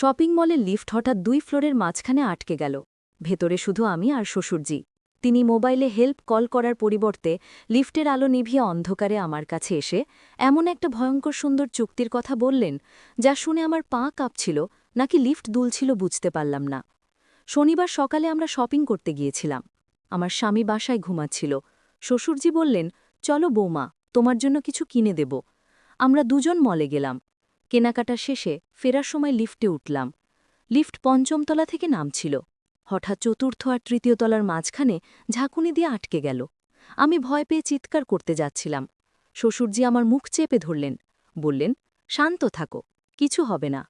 Shopping মলের lift হঠাৎ দুই ফ্লোরের মাঝখানে আটকে গেল। ভেতরে শুধু আমি আর শ্বশুরজি। তিনি মোবাইলে হেল্প কল করার পরিবর্তে লিফটের আলো নিভিয়ে অন্ধকারে আমার কাছে এসে এমন একটা ভয়ঙ্কর সুন্দর চুক্তির কথা বললেন, যা শুনে আমার পা কাঁপছিল, নাকি লিফট দুলছিল বুঝতে পারলাম না। শনিবার সকালে আমরা শপিং করতে গিয়েছিলাম। আমার স্বামী বাসায় ঘুমাচ্ছিল। শ্বশুরজি বললেন, চলো বৌমা, তোমার জন্য কিছু কিনে দেব। আমরা দুজন মলে গেলাম। কেনাকাটা শেষে ফেরার সময় লিফটে উঠলাম। লিফট পঞ্চমতলা থেকে নামছিল। হঠাৎ চতুর্থ আর তৃতীয় তলার মাঝখানে ঝাঁকুনি দিয়ে আটকে গেল। আমি ভয় পেয়ে চিৎকার করতে যাচ্ছিলাম। শ্বশুরজি আমার মুখ চেপে ধরলেন। বললেন, শান্ত থাকো, কিছু হবে না।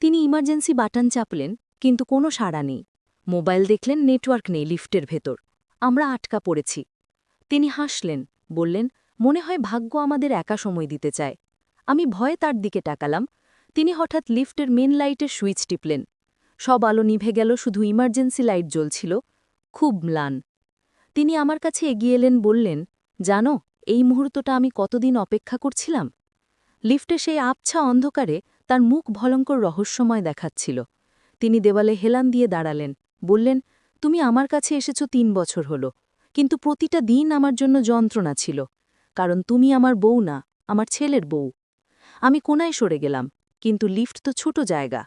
তিনি ইমার্জেন্সি বাটন চাপলেন, কিন্তু কোনো সাড়া নেই। মোবাইল দেখলেন, নেটওয়ার্ক নেই লিফটের ভেতর। আমরা আটকা পড়েছি। তিনি হাসলেন, বললেন, মনে হয় ভাগ্য আমাদের একা সময় দিতে চায়। আমি ভয়ে তার দিকে টাকালাম তিনি হঠাৎ লিফটের মেন লাইটের সুইচ টিপলেন। সব আলো নিভে গেল, শুধু ইমার্জেন্সি লাইট জ্বলছিল। খুব ম্লান। তিনি আমার কাছে এগিয়ে এলেন, বললেন, জানো, এই মুহূর্তটা আমি কতদিন অপেক্ষা করছিলাম? লিফটে সেই আবছা অন্ধকারে তার মুখ ভলঙ্কর রহস্যময় দেখাচ্ছিল। তিনি দেওয়ালে হেলান দিয়ে দাঁড়ালেন, বললেন, তুমি আমার কাছে এসেছ তিন বছর হলো, কিন্তু প্রতিটা দিন আমার জন্য যন্ত্রণা ছিল। কারণ তুমি আমার বউ না, আমার ছেলের বউ। আমি কোনায় সরে গেলাম, কিন্তু লিফট তো ছোট জায়গা।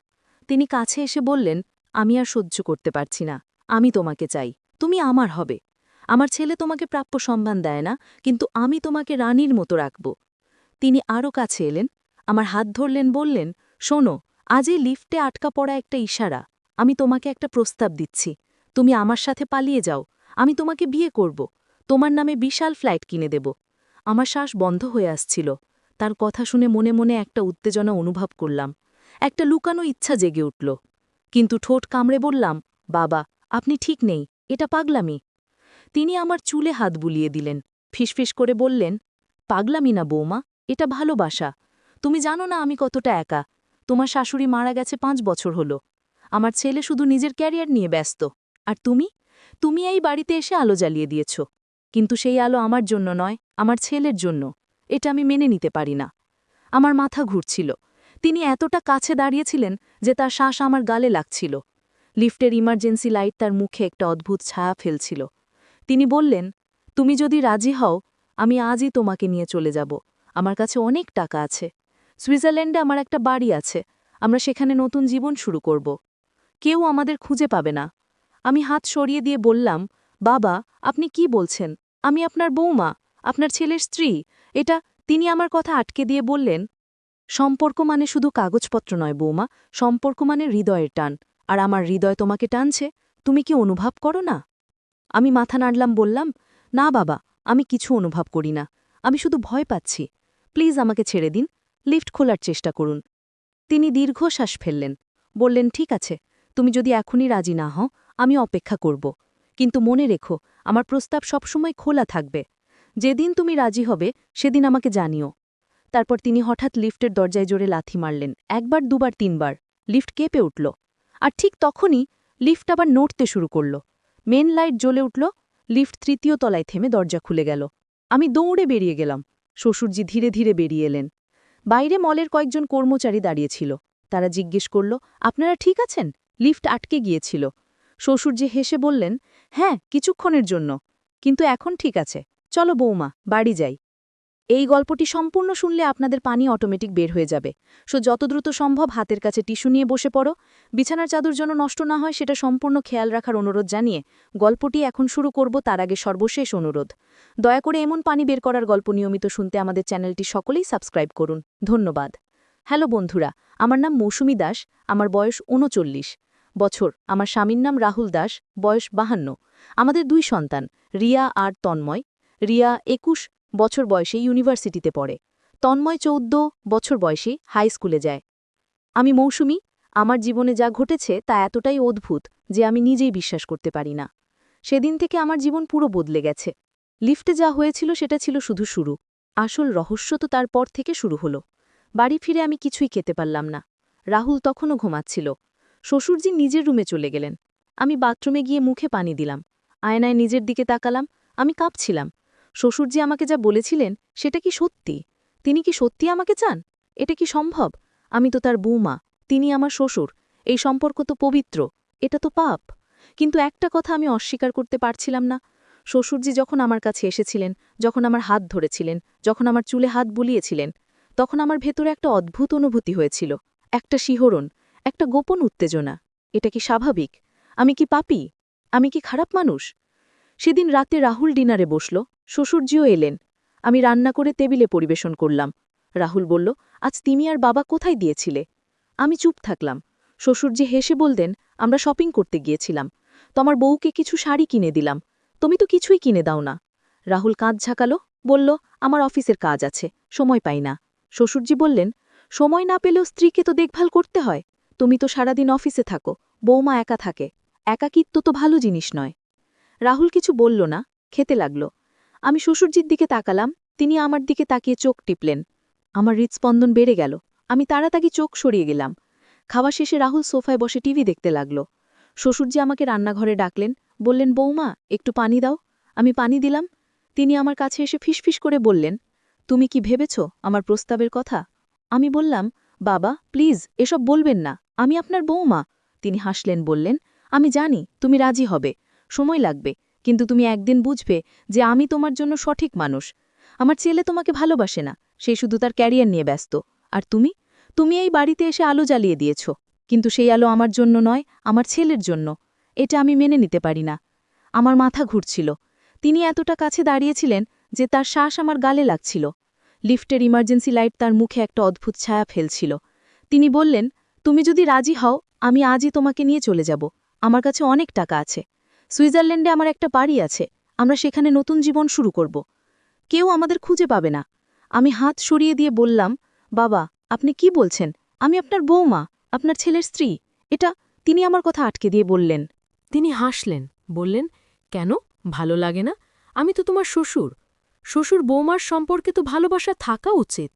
তিনি কাছে এসে বললেন, আমি আর সহ্য করতে পারছি না, আমি তোমাকে চাই, তুমি আমার হবে। আমার ছেলে তোমাকে প্রাপ্য সম্মান দেয় না, কিন্তু আমি তোমাকে রানীর মতো রাখব। তিনি আরও কাছে এলেন, আমার হাত ধরলেন, বললেন, শোনো আজই লিফটে আটকা পড়া একটা ইশারা, আমি তোমাকে একটা প্রস্তাব দিচ্ছি, তুমি আমার সাথে পালিয়ে যাও, আমি তোমাকে বিয়ে করব, তোমার নামে বিশাল ফ্লাইট কিনে দেব। আমার শ্বাস বন্ধ হয়ে আসছিল তার কথা শুনে মনে মনে একটা উত্তেজনা অনুভব করলাম। একটা লুকানো ইচ্ছা জেগে উঠল। কিন্তু ঠোঁট কামড়ে বললাম, বাবা, আপনি ঠিক নেই, এটা পাগলামি। তিনি আমার চুলে হাত বুলিয়ে দিলেন, ফিসফিস করে বললেন, পাগলামি না বৌমা, এটা ভালোবাসা। তুমি জানো না আমি কতটা একা। তোমার শাশুড়ি মারা গেছে পাঁচ বছর হলো। আমার ছেলে শুধু নিজের ক্যারিয়ার নিয়ে ব্যস্ত। আর তুমি? তুমি এই বাড়িতে এসে আলো জ্বালিয়ে দিয়েছ। কিন্তু সেই আলো আমার জন্য নয়, আমার ছেলের জন্য। এটা আমি মেনে নিতে পারি না। আমার মাথা ঘুরছিল। তিনি এতটা কাছে দাঁড়িয়েছিলেন যে তার শ্বাস আমার গালে লাগছিল। লিফটের ইমার্জেন্সি লাইট তার মুখে একটা অদ্ভুত ছায়া ফেলছিল। তিনি বললেন, তুমি যদি রাজি হও, আমি আজই তোমাকে নিয়ে চলে যাব। আমার কাছে অনেক টাকা আছে। সুইজারল্যান্ডে আমার একটা বাড়ি আছে। আমরা সেখানে নতুন জীবন শুরু করব। কেউ আমাদের খুঁজে পাবে না। আমি হাত সরিয়ে দিয়ে বললাম, বাবা, আপনি কি বলছেন? আমি আপনার বৌমা আপনার ছেলের স্ত্রী? এটা তিনি আমার কথা আটকে দিয়ে বললেন। সম্পর্ক মানে শুধু কাগজপত্র নয়, বৌমা। সম্পর্ক মানে হৃদয়ের টান। আর আমার হৃদয় তোমাকে টানছে। তুমি কি অনুভব করো না? আমি মাথা নাড়লাম, বললাম, না বাবা, আমি কিছু অনুভব করি না। আমি শুধু ভয় পাচ্ছি। প্লিজ আমাকে ছেড়ে দিন। লিফট খোলার চেষ্টা করুন। তিনি দীর্ঘশ্বাস ফেললেন। বললেন, ঠিক আছে। তুমি যদি এখনই রাজি না হও, আমি অপেক্ষা করব। কিন্তু মনে রেখো, আমার প্রস্তাব সবসময় খোলা থাকবে। যেদিন তুমি রাজি হবে, সেদিন আমাকে জানিও। তারপর তিনি হঠাৎ লিফটের দরজায় জোরে লাথি মারলেন, একবার, দুবার, তিনবার। লিফট কেঁপে উঠল। আর ঠিক তখনই লিফট আবার নড়তে শুরু করল। মেন লাইট জ্বলে উঠল, লিফট তৃতীয় তলায় থেমে দরজা খুলে গেল। আমি দৌড়ে বেরিয়ে গেলাম। শ্বশুরজি ধীরে ধীরে বেরিয়ে এলেন। বাইরে মলের কয়েকজন কর্মচারী দাঁড়িয়েছিল তারা জিজ্ঞেস করল, আপনারা ঠিক আছেন? লিফট আটকে গিয়েছিল। শ্বশুরজি হেসে বললেন হ্যাঁ কিছুক্ষণের জন্য। কিন্তু এখন ঠিক আছে। চলো বৌমা, বাড়ি যাই। এই গল্পটি সম্পূর্ণ শুনলে আপনাদের পানি অটোমেটিক বের হয়ে যাবে। সো যত দ্রুত সম্ভব হাতের কাছে টিস্যু নিয়ে বসে পড়ো। বিছানার চাদর যেন নষ্ট না হয় সেটা সম্পূর্ণ খেয়াল রাখার অনুরোধ জানিয়ে গল্পটি এখন শুরু করব তার আগে সর্বশেষ অনুরোধ। দয়া করে এমন পানি বের করার গল্প নিয়মিত শুনতে আমাদের চ্যানেলটি সকলেই সাবস্ক্রাইব করুন। ধন্যবাদ। হ্যালো বন্ধুরা, আমার নাম মৌসুমি দাস, আমার বয়স উনচল্লিশ বছর, আমার স্বামীর নাম রাহুল দাস, বয়স বাহান্ন। আমাদের দুই সন্তান, রিয়া আর তন্ময়। রিয়া একুশ বছর বয়সে ইউনিভার্সিটিতে পড়ে। তন্ময় চৌদ্দ বছর বয়সে হাই স্কুলে যায়। আমি মৌসুমি, আমার জীবনে যা ঘটেছে তা এতটাই অদ্ভুত যে আমি নিজেই বিশ্বাস করতে পারি না। সেদিন থেকে আমার জীবন পুরো বদলে গেছে। লিফটে যা হয়েছিল সেটা ছিল শুধু শুরু। আসল রহস্য তো তারপর থেকে শুরু হলো। বাড়ি ফিরে আমি কিছুই খেতে পারলাম না। রাহুল তখনও ঘুমাচ্ছিল। শ্বশুরজি নিজের রুমে চলে গেলেন। আমি বাথরুমে গিয়ে মুখে পানি দিলাম। আয়নায় নিজের দিকে তাকালাম। আমি কাঁপছিলাম। শ্বশুরজি আমাকে যা বলেছিলেন, সেটা কি সত্যি? তিনি কি সত্যি আমাকে চান? এটা কি সম্ভব? আমি তো তার বৌমা, তিনি আমার শ্বশুর, এই সম্পর্ক তো পবিত্র, এটা তো পাপ। কিন্তু একটা কথা আমি অস্বীকার করতে পারছিলাম না। শ্বশুরজি যখন আমার কাছে এসেছিলেন, যখন আমার হাত ধরেছিলেন, যখন আমার চুলে হাত বুলিয়েছিলেন, তখন আমার ভেতরে একটা অদ্ভুত অনুভূতি হয়েছিল, একটা শিহরণ, একটা গোপন উত্তেজনা। এটা কি স্বাভাবিক? আমি কি পাপি? আমি কি খারাপ মানুষ? সেদিন রাতে রাহুল ডিনারে বসল শ্বশুরজিও এলেন। আমি রান্না করে টেবিলে পরিবেশন করলাম। রাহুল বলল, আজ তুমি আর বাবা কোথায় দিয়েছিলে? আমি চুপ থাকলাম। শ্বশুরজি হেসে বলতেন আমরা শপিং করতে গিয়েছিলাম। তোমার বউকে কিছু শাড়ি কিনে দিলাম। তুমি তো কিছুই কিনে দাও না। রাহুল কাঁধ ঝাঁকালো, বলল, আমার অফিসের কাজ আছে, সময় পাই না। শ্বশুরজি বললেন, সময় না পেলেও স্ত্রীকে তো দেখভাল করতে হয়। তুমি তো সারাদিন অফিসে থাকো বৌমা একা থাকে। একাকিত্ব তো ভালো জিনিস নয়। রাহুল কিছু বলল না, খেতে লাগল। আমি শ্বশুরজির দিকে তাকালাম, তিনি আমার দিকে তাকিয়ে চোখ টিপলেন। আমার হৃৎস্পন্দন বেড়ে গেল। আমি তাড়াতাড়ি চোখ সরিয়ে গেলাম। খাওয়া শেষে রাহুল সোফায় বসে টিভি দেখতে লাগল। শ্বশুরজি আমাকে রান্নাঘরে ডাকলেন, বললেন, বৌমা, একটু পানি দাও। আমি পানি দিলাম। তিনি আমার কাছে এসে ফিসফিস করে বললেন, তুমি কি ভেবেছ আমার প্রস্তাবের কথা? আমি বললাম, বাবা, প্লিজ, এসব বলবেন না। আমি আপনার বৌমা। তিনি হাসলেন, বললেন, আমি জানি, তুমি রাজি হবে। সময় লাগবে। কিন্তু তুমি একদিন বুঝবে যে আমি তোমার জন্য সঠিক মানুষ। আমার ছেলে তোমাকে ভালোবাসে না, সে শুধু তার ক্যারিয়ার নিয়ে ব্যস্ত। আর তুমি? তুমি এই বাড়িতে এসে আলো জ্বালিয়ে দিয়েছ। কিন্তু সেই আলো আমার জন্য নয়, আমার ছেলের জন্য। এটা আমি মেনে নিতে পারি না। আমার মাথা ঘুরছিল। তিনি এতটা কাছে দাঁড়িয়েছিলেন যে তার শ্বাস আমার গালে লাগছিল। লিফটের ইমার্জেন্সি লাইট তার মুখে একটা অদ্ভুত ছায়া ফেলছিল। তিনি বললেন, তুমি যদি রাজি হও, আমি আজই তোমাকে নিয়ে চলে যাব। আমার কাছে অনেক টাকা আছে। সুইজারল্যান্ডে আমার একটা বাড়ি আছে। আমরা সেখানে নতুন জীবন শুরু করব। কেউ আমাদের খুঁজে পাবে না। আমি হাত সরিয়ে দিয়ে বললাম, বাবা, আপনি কি বলছেন? আমি আপনার বৌমা আপনার ছেলের স্ত্রী। এটা তিনি আমার কথা আটকে দিয়ে বললেন। তিনি হাসলেন, বললেন, কেন? ভালো লাগে না? আমি তো তোমার শ্বশুর। শ্বশুর বৌমার সম্পর্কে তো ভালোবাসা থাকা উচিত।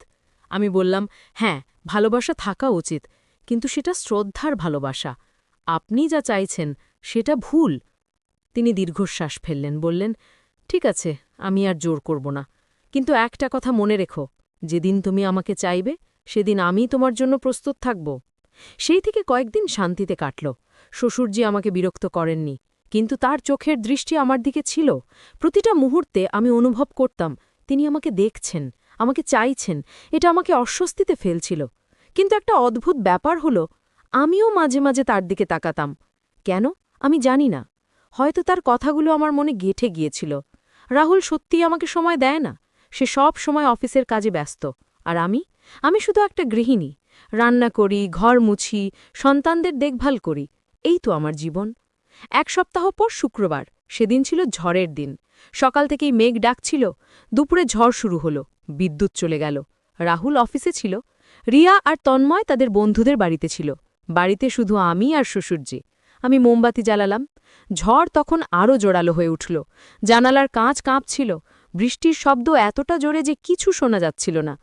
আমি বললাম হ্যাঁ ভালোবাসা থাকা উচিত, কিন্তু সেটা শ্রদ্ধার ভালোবাসা। আপনি যা চাইছেন, সেটা ভুল। তিনি দীর্ঘশ্বাস ফেললেন, বললেন, ঠিক আছে, আমি আর জোর করব না। কিন্তু একটা কথা মনে রেখো, যেদিন তুমি আমাকে চাইবে, সেদিন আমি তোমার জন্য প্রস্তুত থাকব। সেই থেকে কয়েকদিন শান্তিতে কাটল। শ্বশুরজি আমাকে বিরক্ত করেননি, কিন্তু তার চোখের দৃষ্টি আমার দিকে ছিল। প্রতিটা মুহূর্তে আমি অনুভব করতাম, তিনি আমাকে দেখছেন, আমাকে চাইছেন, এটা আমাকে অস্বস্তিতে ফেলছিল। কিন্তু একটা অদ্ভুত ব্যাপার হল, আমিও মাঝে মাঝে তার দিকে তাকাতাম। কেন? আমি জানি না। হয়তো তার কথাগুলো আমার মনে গেঁথে গিয়েছিল। রাহুল সত্যিই আমাকে সময় দেয় না। সে সব সময় অফিসের কাজে ব্যস্ত। আর আমি? আমি শুধু একটা গৃহিণী। রান্না করি, ঘর মুছি, সন্তানদের দেখভাল করি। এই তো আমার জীবন। এক সপ্তাহ পর শুক্রবার। সেদিন ছিল ঝড়ের দিন। সকাল থেকেই মেঘ ডাকছিল। দুপুরে ঝড় শুরু হলো। বিদ্যুৎ চলে গেল। রাহুল অফিসে ছিল। রিয়া আর তন্ময় তাদের বন্ধুদের বাড়িতে ছিল। বাড়িতে শুধু আমি আর শ্বশুরজি। আমি মোমবাতি জ্বালালাম। ঝড় তখন আরও জোরালো হয়ে উঠল। জানালার কাঁচ কাঁপছিল। বৃষ্টির শব্দ এতটা জোরে যে কিছু শোনা যাচ্ছিল না।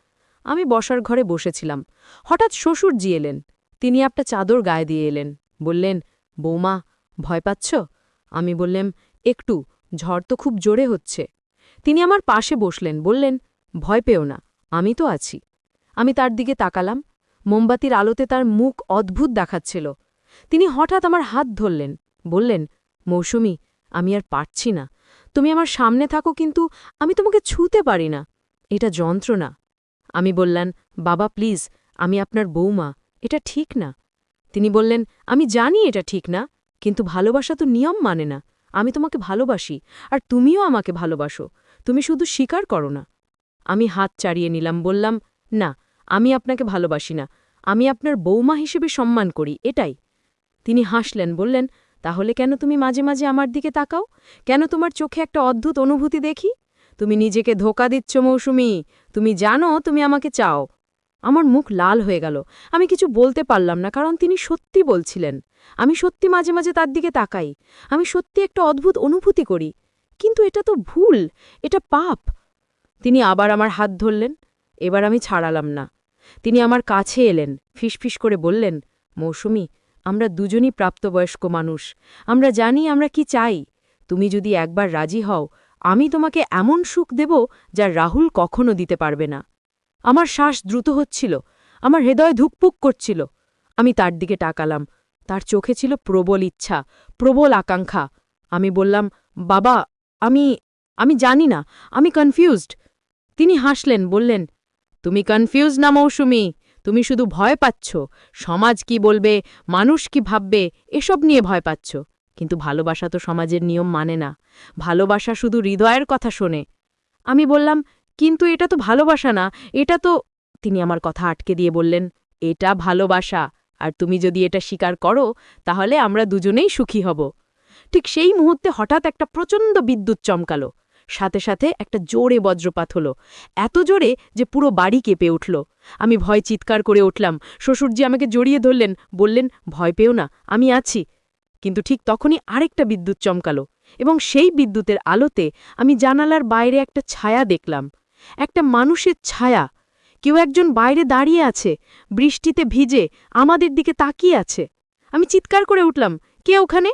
আমি বসার ঘরে বসেছিলাম। হঠাৎ শ্বশুর জি এলেন। তিনি একটা চাদর গায়ে দিয়ে এলেন। বললেন, বৌমা, ভয় পাচ্ছ? আমি বললেম, একটু, ঝড় তো খুব জোরে হচ্ছে। তিনি আমার পাশে বসলেন, বললেন, ভয় পেও না, আমি তো আছি। আমি তার দিকে তাকালাম। মোমবাতির আলোতে তার মুখ অদ্ভুত দেখাচ্ছিল। তিনি হঠাৎ আমার হাত ধরলেন, বললেন মৌসুমি, আমি আর পারছি না। তুমি আমার সামনে থাকো, কিন্তু আমি তোমাকে ছুতে পারি না। এটা যন্ত্রণা। আমি বললেন বাবা, প্লিজ, আমি আপনার বৌমা এটা ঠিক না। তিনি বললেন, আমি জানি এটা ঠিক না, কিন্তু ভালোবাসা তো নিয়ম মানে না। আমি তোমাকে ভালোবাসি, আর তুমিও আমাকে ভালোবাসো। তুমি শুধু স্বীকার করো না। আমি হাত চাড়িয়ে নিলাম, বললাম, না, আমি আপনাকে ভালোবাসি না। আমি আপনার বৌমা হিসেবে সম্মান করি, এটাই। তিনি হাসলেন, বললেন তাহলে কেন তুমি মাঝে মাঝে আমার দিকে তাকাও? কেন তোমার চোখে একটা অদ্ভুত অনুভূতি দেখি? তুমি নিজেকে ধোকা দিচ্ছ, মৌসুমি। তুমি জানো তুমি আমাকে চাও। আমার মুখ লাল হয়ে গেল। আমি কিছু বলতে পারলাম না, কারণ তিনি সত্যি বলছিলেন। আমি সত্যি মাঝে মাঝে তার দিকে তাকাই। আমি সত্যি একটা অদ্ভুত অনুভূতি করি। কিন্তু এটা তো ভুল! এটা পাপ! তিনি আবার আমার হাত ধরলেন। এবার আমি ছাড়ালাম না। তিনি আমার কাছে এলেন। ফিসফিস করে বললেন, মৌসুমি আমরা দুজনই প্রাপ্তবয়স্ক মানুষ। আমরা জানি আমরা কি চাই। তুমি যদি একবার রাজি হও, আমি তোমাকে এমন সুখ দেব যা রাহুল কখনো দিতে পারবে না। আমার শ্বাস দ্রুত হচ্ছিল, আমার হৃদয় ধুকপুক করছিল। আমি তার দিকে টাকালাম তার চোখে ছিল প্রবল ইচ্ছা, প্রবল আকাঙ্ক্ষা। আমি বললাম, বাবা, আমি আমি জানি না, আমি কনফিউজড তিনি হাসলেন, বললেন, তুমি কনফিউজ না মৌসুমি? তুমি শুধু ভয় পাচ্ছ। সমাজ কি বলবে, মানুষ কি ভাববে, এসব নিয়ে ভয় পাচ্ছ। কিন্তু ভালোবাসা তো সমাজের নিয়ম মানে না। ভালোবাসা শুধু হৃদয়ের কথা শোনে। আমি বললাম, কিন্তু এটা তো ভালোবাসা না, এটা তো তিনি আমার কথা আটকে দিয়ে বললেন, এটা ভালোবাসা। আর তুমি যদি এটা স্বীকার করো, তাহলে আমরা দুজনেই সুখী হব। ঠিক সেই মুহূর্তে হঠাৎ একটা প্রচণ্ড বিদ্যুৎ চমকালো। সাথে সাথে একটা জোরে বজ্রপাত হলো। এত জোরে যে পুরো বাড়ি কেঁপে উঠল। আমি ভয় চিৎকার করে উঠলাম। শ্বশুরজি আমাকে জড়িয়ে ধরলেন, বললেন, ভয় পেও না, আমি আছি। কিন্তু ঠিক তখনই আরেকটা বিদ্যুৎ চমকালো এবং সেই বিদ্যুতের আলোতে আমি জানালার বাইরে একটা ছায়া দেখলাম। একটা মানুষের ছায়া। কেউ একজন বাইরে দাঁড়িয়ে আছে, বৃষ্টিতে ভিজে, আমাদের দিকে তাকিয়ে আছে। আমি চিৎকার করে উঠলাম, কে ওখানে?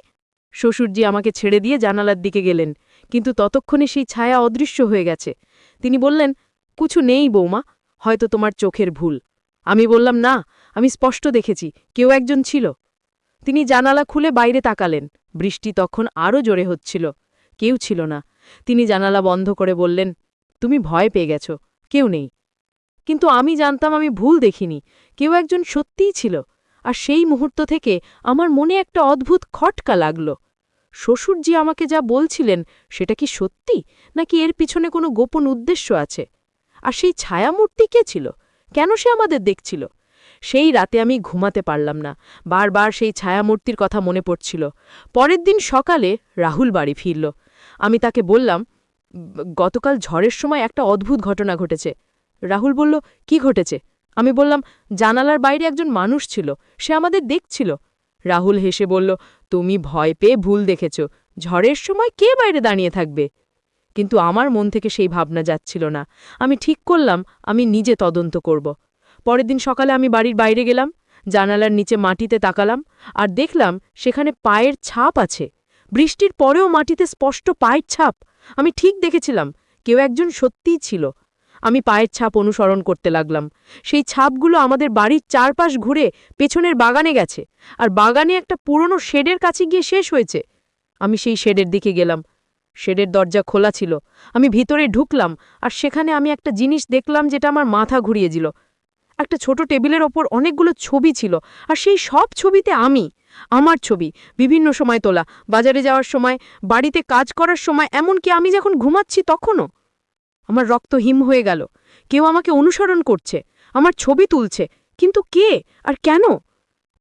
শ্বশুরজি আমাকে ছেড়ে দিয়ে জানালার দিকে গেলেন। কিন্তু ততক্ষণে সেই ছায়া অদৃশ্য হয়ে গেছে। তিনি বললেন, কিছু নেই বৌমা, হয়তো তোমার চোখের ভুল। আমি বললাম, না, আমি স্পষ্ট দেখেছি, কেউ একজন ছিল তিনি জানালা খুলে বাইরে তাকালেন। বৃষ্টি তখন আরও জোরে হচ্ছিল। কেউ ছিল না। তিনি জানালা বন্ধ করে বললেন, তুমি ভয় পেয়ে গেছ, কেউ নেই। কিন্তু আমি জানতাম আমি ভুল দেখিনি, কেউ একজন সত্যিই ছিল। আর সেই মুহূর্ত থেকে আমার মনে একটা অদ্ভুত খটকা লাগল। শ্বশুরজি আমাকে যা বলছিলেন, সেটা কি সত্যি? নাকি এর পিছনে কোনো গোপন উদ্দেশ্য আছে? আর সেই ছায়ামূর্তি কে ছিল? কেন সে আমাদের দেখছিল? সেই রাতে আমি ঘুমাতে পারলাম না। বারবার সেই ছায়ামূর্তির কথা মনে পড়ছিল। পরের দিন সকালে রাহুল বাড়ি ফিরল। আমি তাকে বললাম, গতকাল ঝড়ের সময় একটা অদ্ভুত ঘটনা ঘটেছে। রাহুল বলল, কি ঘটেছে? আমি বললাম, জানালার বাইরে একজন মানুষ ছিল। সে আমাদের দেখছিল। রাহুল হেসে বলল, তুমি ভয় পেয়ে ভুল দেখেছ। ঝড়ের সময় কে বাইরে দাঁড়িয়ে থাকবে? কিন্তু আমার মন থেকে সেই ভাবনা যাচ্ছিল না। আমি ঠিক করলাম, আমি নিজে তদন্ত করব। পরের দিন সকালে আমি বাড়ির বাইরে গেলাম, জানালার নিচে মাটিতে তাকালাম আর দেখলাম সেখানে পায়ের ছাপ আছে। বৃষ্টির পরেও মাটিতে স্পষ্ট পায়ের ছাপ। আমি ঠিক দেখেছিলাম, কেউ একজন সত্যিই ছিল। আমি পায়ের ছাপ অনুসরণ করতে লাগলাম। সেই ছাপগুলো আমাদের বাড়ির চারপাশ ঘুরে পেছনের বাগানে গেছে, আর বাগানে একটা পুরনো শেডের কাছে গিয়ে শেষ হয়েছে। আমি সেই শেডের দিকে গেলাম। শেডের দরজা খোলা ছিল। আমি ভিতরে ঢুকলাম, আর সেখানে আমি একটা জিনিস দেখলাম যেটা আমার মাথা ঘুরিয়ে দিল একটা ছোট টেবিলের ওপর অনেকগুলো ছবি ছিল, আর সেই সব ছবিতে আমি, আমার ছবি, বিভিন্ন সময় তোলা, বাজারে যাওয়ার সময়, বাড়িতে কাজ করার সময়, এমনকি আমি যখন ঘুমাচ্ছি তখনও। আমার রক্ত হিম হয়ে গেল। কেউ আমাকে অনুসরণ করছে, আমার ছবি তুলছে, কিন্তু কে আর কেন?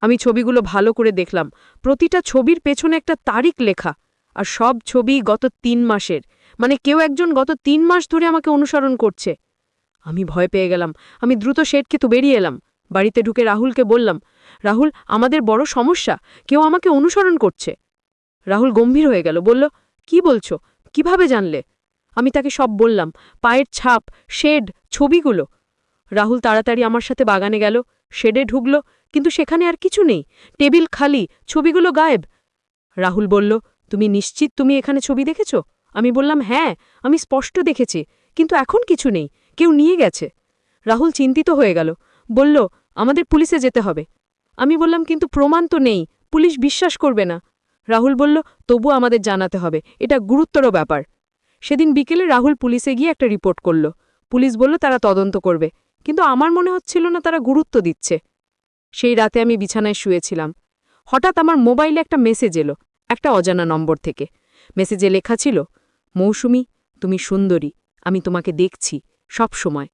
আমি ছবিগুলো ভালো করে দেখলাম। প্রতিটা ছবির পেছনে একটা তারিখ লেখা, আর সব ছবি গত তিন মাসের। মানে কেউ একজন গত তিন মাস ধরে আমাকে অনুসরণ করছে। আমি ভয় পেয়ে গেলাম। আমি দ্রুত শেডকে তো বেরিয়ে এলাম। বাড়িতে ঢুকে রাহুলকে বললাম, রাহুল, আমাদের বড় সমস্যা, কেউ আমাকে অনুসরণ করছে। রাহুল গম্ভীর হয়ে গেল, বলল, কি বলছো? কীভাবে জানলে? আমি তাকে সব বললাম, পায়ের ছাপ, শেড, ছবিগুলো। রাহুল তাড়াতাড়ি আমার সাথে বাগানে গেল, শেডে ঢুকল, কিন্তু সেখানে আর কিছু নেই, টেবিল খালি, ছবিগুলো গায়েব। রাহুল বলল, তুমি নিশ্চিত তুমি এখানে ছবি দেখেছ? আমি বললাম হ্যাঁ আমি স্পষ্ট দেখেছি, কিন্তু এখন কিছু নেই, কেউ নিয়ে গেছে। রাহুল চিন্তিত হয়ে গেল, বলল, আমাদের পুলিশে যেতে হবে। আমি বললাম, কিন্তু প্রমাণ তো নেই, পুলিশ বিশ্বাস করবে না। রাহুল বলল তবু আমাদের জানাতে হবে, এটা গুরুত্বর ব্যাপার। সেদিন বিকেলে রাহুল পুলিশে গিয়ে একটা রিপোর্ট করল। পুলিশ বলল, তারা তদন্ত করবে। কিন্তু আমার মনে হচ্ছিল না তারা গুরুত্ব দিচ্ছে। সেই রাতে আমি বিছানায় শুয়েছিলাম। হঠাৎ আমার মোবাইলে একটা মেসেজ এলো, একটা অজানা নম্বর থেকে। মেসেজে লেখা ছিল, মৌসুমি, তুমি সুন্দরী, আমি তোমাকে দেখছি, সব সময়।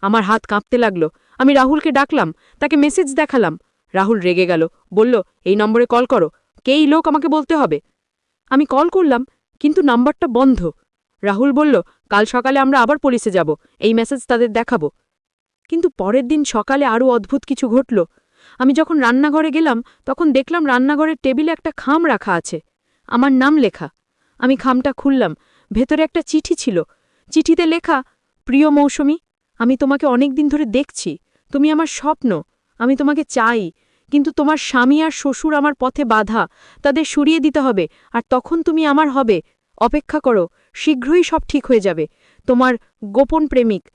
আমার হাত কাঁপতে লাগল। আমি রাহুলকে ডাকলাম, তাকে মেসেজ দেখালাম। রাহুল রেগে গেল, বলল, এই নম্বরে কল করো কেই লোক আমাকে বলতে হবে? আমি কল করলাম, কিন্তু নাম্বারটা বন্ধ। রাহুল বলল, কাল সকালে আমরা আবার পুলিশে যাব, এই মেসেজ তাদের দেখাবো। কিন্তু পরের দিন সকালে আরও অদ্ভুত কিছু ঘটল। আমি যখন রান্নাঘরে গেলাম, তখন দেখলাম রান্নাঘরের টেবিলে একটা খাম রাখা আছে। আমার নাম লেখা। আমি খামটা খুললাম। ভেতরে একটা চিঠি ছিল। চিঠিতে লেখা, প্রিয় মৌসুমি, আমি তোমাকে অনেক দিন ধরে দেখছি। তুমি আমার স্বপ্ন। আমি তোমাকে চাই। কিন্তু তোমার স্বামী আর শ্বশুর আমার পথে বাধা। তাদের সরিয়ে দিতে হবে। আর তখন তুমি আমার হবে। অপেক্ষা করো। শীঘ্রই সব ঠিক হয়ে যাবে। তোমার গোপন প্রেমিক।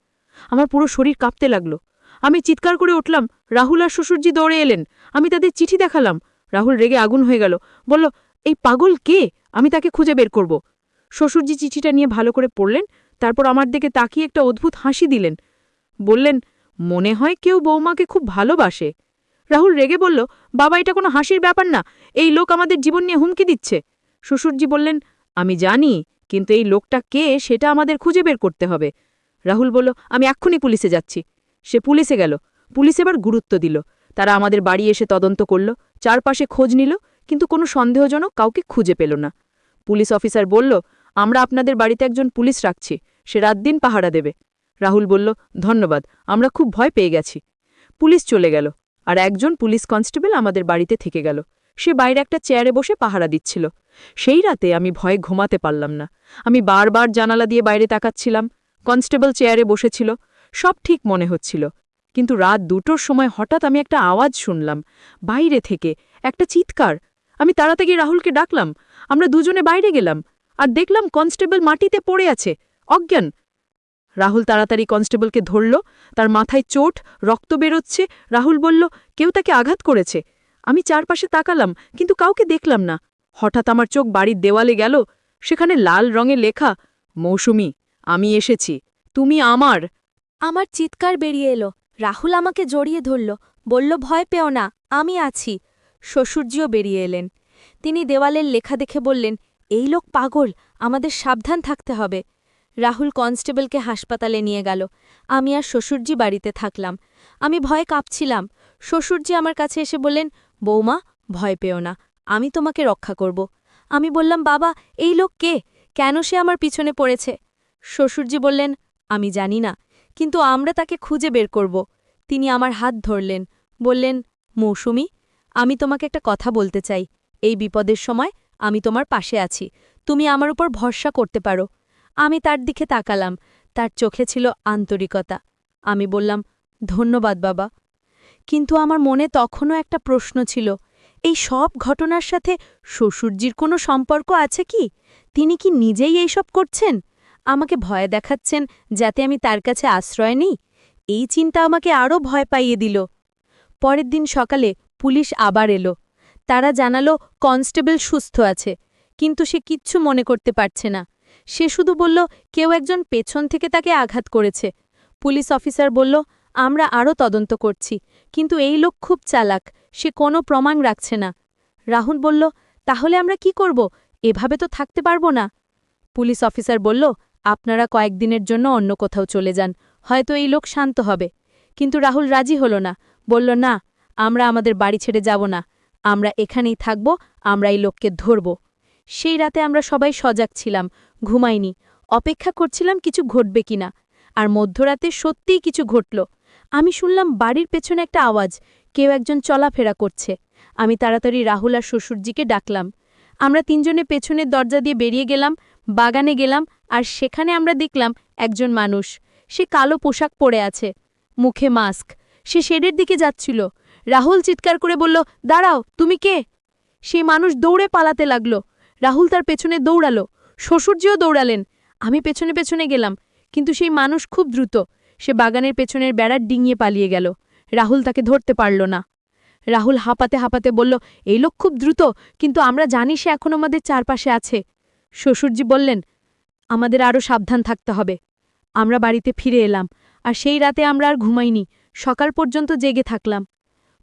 আমার পুরো শরীর কাঁপতে লাগল। আমি চিৎকার করে উঠলাম, রাহুল আর শ্বশুরজি দৌড়ে এলেন। আমি তাদের চিঠি দেখালাম। রাহুল রেগে আগুন হয়ে গেল। বলল, এই পাগল কে? আমি তাকে খুঁজে বের করব। শ্বশুরজি চিঠিটা নিয়ে ভালো করে পড়লেন, তারপর আমার দিকে তাকিয়ে একটা অদ্ভুত হাসি দিলেন। বললেন, মনে হয় কেউ বৌমাকে খুব ভালোবাসে। রাহুল রেগে বলল, বাবা, এটা কোনো হাসির ব্যাপার না। এই লোক আমাদের জীবন নিয়ে হুমকি দিচ্ছে। শ্বশুরজি বললেন, আমি জানি। কিন্তু এই লোকটা কে সেটা আমাদের খুঁজে বের করতে হবে। রাহুল বলল, আমি এক্ষুনি পুলিশে যাচ্ছি। সে পুলিশে গেল। পুলিশ এবার গুরুত্ব দিল। তারা আমাদের বাড়ি এসে তদন্ত করল। চারপাশে খোঁজ নিল, কিন্তু কোনো সন্দেহজনক কাউকে খুঁজে পেল না। পুলিশ অফিসার বলল, আমরা আপনাদের বাড়িতে একজন পুলিশ রাখছি। সে রাত দিন পাহারা দেবে। রাহুল বলল, ধন্যবাদ, আমরা খুব ভয় পেয়ে গেছি। পুলিশ চলে গেল। আর একজন পুলিশ কনস্টেবল আমাদের বাড়িতে থেকে গেল। সে বাইরে একটা চেয়ারে বসে পাহারা দিচ্ছিল। সেই রাতে আমি ভয়ে ঘুমাতে পারলাম না। আমি বারবার জানালা দিয়ে বাইরে তাকাচ্ছিলাম। কনস্টেবল চেয়ারে বসেছিল। সব ঠিক মনে হচ্ছিল। কিন্তু রাত দুটোর সময় হঠাৎ আমি একটা আওয়াজ শুনলাম। বাইরে থেকে একটা চিৎকার। আমি তাড়াতাড়ি রাহুলকে ডাকলাম। আমরা দুজনে বাইরে গেলাম। আর দেখলাম কনস্টেবল মাটিতে পড়ে আছে। অজ্ঞান। রাহুল তাড়াতাড়ি কনস্টেবলকে ধরল। তার মাথায় চোট, রক্ত বেরোচ্ছে। রাহুল বলল, কেউ তাকে আঘাত করেছে। আমি চারপাশে তাকালাম, কিন্তু কাউকে দেখলাম না। হঠাৎ আমার চোখ বাড়ির দেওয়ালে গেল, সেখানে লাল রঙে লেখা, মৌসুমি, আমি এসেছি, তুমি আমার। আমার চিৎকার বেরিয়ে এলো। রাহুল আমাকে জড়িয়ে ধরল, বলল, ভয় পেও না, আমি আছি। শ্বশুরজিও বেরিয়ে এলেন। তিনি দেওয়ালের লেখা দেখে বললেন, এই লোক পাগল, আমাদের সাবধান থাকতে হবে। রাহুল কনস্টেবলকে হাসপাতালে নিয়ে গেল। আমি আর শ্বশুরজি বাড়িতে থাকলাম। আমি ভয়ে কাঁপছিলাম। শ্বশুরজি আমার কাছে এসে বললেন বৌমা, ভয় পেও না, আমি তোমাকে রক্ষা করব। আমি বললাম, বাবা, এই লোক কে? কেন সে আমার পিছনে পড়েছে? শ্বশুরজি বললেন, আমি জানি না, কিন্তু আমরা তাকে খুঁজে বের করব। তিনি আমার হাত ধরলেন, বললেন, মৌসুমি, আমি তোমাকে একটা কথা বলতে চাই। এই বিপদের সময় আমি তোমার পাশে আছি, তুমি আমার উপর ভরসা করতে পারো। আমি তার দিকে তাকালাম, তার চোখে ছিল আন্তরিকতা। আমি বললাম, ধন্যবাদ বাবা। কিন্তু আমার মনে তখনও একটা প্রশ্ন ছিল, এই সব ঘটনার সাথে শ্বশুরজির কোনো সম্পর্ক আছে কি? তিনি কি নিজেই এইসব করছেন? আমাকে ভয় দেখাচ্ছেন যাতে আমি তার কাছে আশ্রয় নিই। এই চিন্তা আমাকে আরও ভয় পাইয়ে দিল। পরের দিন সকালে পুলিশ আবার এলো। তারা জানালো, কনস্টেবল সুস্থ আছে, কিন্তু সে কিচ্ছু মনে করতে পারছে না। সে শুধু বলল, কেউ একজন পেছন থেকে তাকে আঘাত করেছে। পুলিশ অফিসার বলল আমরা আরও তদন্ত করছি। কিন্তু এই লোক খুব চালাক, সে কোনো প্রমাণ রাখছে না। রাহুল বলল, তাহলে আমরা কি করব? এভাবে তো থাকতে পারব না। পুলিশ অফিসার বলল, আপনারা কয়েকদিনের জন্য অন্য কোথাও চলে যান, হয়তো এই লোক শান্ত হবে। কিন্তু রাহুল রাজি হল না, বলল, না, আমরা আমাদের বাড়ি ছেড়ে যাব না। আমরা এখানেই থাকব, আমরা এই লোককে ধরব। সেই রাতে আমরা সবাই সজাগ ছিলাম, ঘুমাইনি। অপেক্ষা করছিলাম কিছু ঘটবে কিনা। আর মধ্যরাতে সত্যিই কিছু ঘটল। আমি শুনলাম বাড়ির পেছনে একটা আওয়াজ। কেউ একজন চলাফেরা করছে। আমি তাড়াতাড়ি রাহুল আর শ্বশুরজিকে ডাকলাম। আমরা তিনজনে পেছনের দরজা দিয়ে বেরিয়ে গেলাম, বাগানে গেলাম আর সেখানে আমরা দেখলাম একজন মানুষ। সে কালো পোশাক পরে আছে, মুখে মাস্ক। সে শেডের দিকে যাচ্ছিল। রাহুল চিৎকার করে বলল, দাঁড়াও, তুমি কে? সেই মানুষ দৌড়ে পালাতে লাগল। রাহুল তার পেছনে দৌড়ালো। শ্বশুরজিও দৌড়ালেন। আমি পেছনে পেছনে গেলাম। কিন্তু সেই মানুষ খুব দ্রুত। সে বাগানের পেছনের বেড়ার ডিঙিয়ে পালিয়ে গেল। রাহুল তাকে ধরতে পারল না। রাহুল হাঁপাতে হাঁপাতে বলল, এই লোক খুব দ্রুত, কিন্তু আমরা জানি সে এখন আমাদের চারপাশে আছে। শ্বশুরজি বললেন, আমাদের আরও সাবধান থাকতে হবে। আমরা বাড়িতে ফিরে এলাম, আর সেই রাতে আমরা আর ঘুমাইনি, সকাল পর্যন্ত জেগে থাকলাম।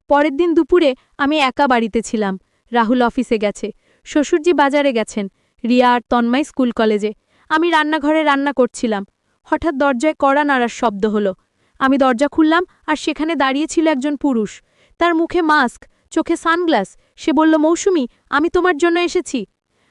পরের দিন দুপুরে আমি একা বাড়িতে ছিলাম, রাহুল অফিসে গেছে, শ্বশুরজি বাজারে গেছেন, রিয়া আর তন্ময় স্কুল কলেজে। আমি রান্নাঘরে রান্না করছিলাম হঠাৎ দরজায় কড়া নাড়ার শব্দ হলো। আমি দরজা খুললাম আর সেখানে দাঁড়িয়ে ছিল একজন পুরুষ। তার মুখে মাস্ক, চোখে সানগ্লাস। সে বলল, মৌসুমি, আমি তোমার জন্য এসেছি।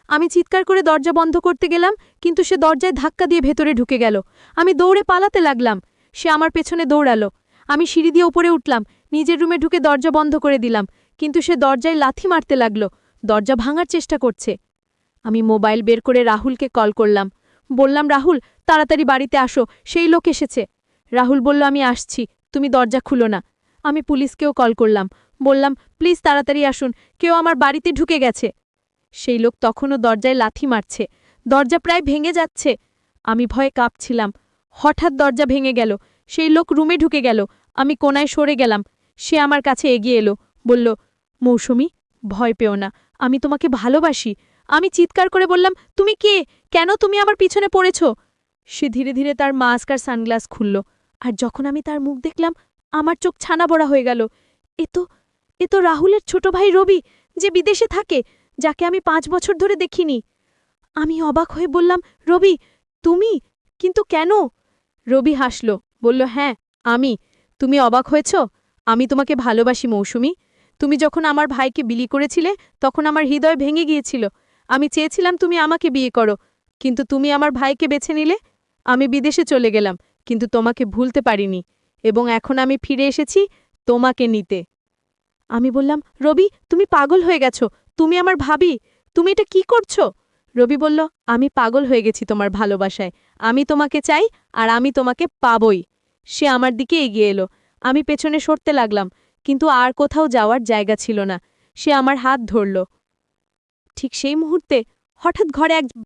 আমি চিৎকার করে দরজা বন্ধ করতে গেলাম, কিন্তু সে দরজায় ধাক্কা দিয়ে ভেতরে ঢুকে গেল। আমি দৌড়ে পালাতে লাগলাম। সে আমার পেছনে দৌড়ালো। আমি সিঁড়ি দিয়ে উপরে উঠলাম। নিজের রুমে ঢুকে দরজা বন্ধ করে দিলাম, কিন্তু সে দরজায় লাথি মারতে লাগল। দরজা ভাঙার চেষ্টা করছে। আমি মোবাইল বের করে রাহুলকে কল করলাম। বললাম, রাহুল, তাড়াতাড়ি বাড়িতে আসো, সেই লোক এসেছে। রাহুল বলল, আমি আসছি, তুমি দরজা খুলো না। আমি পুলিশকেও কল করলাম, বললাম, প্লিজ তাড়াতাড়ি আসুন, কেউ আমার বাড়িতে ঢুকে গেছে। সেই লোক তখনও দরজায় লাথি মারছে, দরজা প্রায় ভেঙে যাচ্ছে। আমি ভয়ে কাঁপছিলাম, হঠাৎ দরজা ভেঙে গেল, সেই লোক রুমে ঢুকে গেল, আমি কোনায় সরে গেলাম, সে আমার কাছে এগিয়ে এলো, বলল, মৌসুমি, ভয় পেও না, আমি তোমাকে ভালোবাসি। আমি চিৎকার করে বললাম, তুমি কে? কেন তুমি আমার পিছনে পড়েছ? সে ধীরে ধীরে তার মাস্ক আর সানগ্লাস খুলল, আর যখন আমি তার মুখ দেখলাম, আমার চোখ ছানা বড়া হয়ে গেল। এ তো এ তো রাহুলের ছোট ভাই রবি, যে বিদেশে থাকে, যাকে আমি পাঁচ বছর ধরে দেখিনি। আমি অবাক হয়ে বললাম, রবি, তুমি? কিন্তু কেন? রবি হাসল, বলল হ্যাঁ আমি। তুমি অবাক হয়েছ? আমি তোমাকে ভালোবাসি, মৌসুমি। তুমি যখন আমার ভাইকে বিলি করেছিলে, তখন আমার হৃদয় ভেঙে গিয়েছিল। আমি চেয়েছিলাম তুমি আমাকে বিয়ে করো। কিন্তু তুমি আমার ভাইকে বেছে নিলে? আমি বিদেশে চলে গেলাম, কিন্তু তোমাকে ভুলতে পারিনি, এবং এখন আমি ফিরে এসেছি তোমাকে নিতে। আমি বললাম, রবি, তুমি পাগল হয়ে গেছো, তুমি আমার ভাবি, তুমি এটা কি করছ? রবি বলল, আমি পাগল হয়ে গেছি তোমার ভালোবাসায়, আমি তোমাকে চাই আর আমি তোমাকে পাবই। সে আমার দিকে এগিয়ে এলো, আমি পেছনে সরতে লাগলাম, কিন্তু আর কোথাও যাওয়ার জায়গা ছিল না, সে আমার হাত ধরল। ঠিক সেই মুহূর্তে হঠাৎ ঘরে এক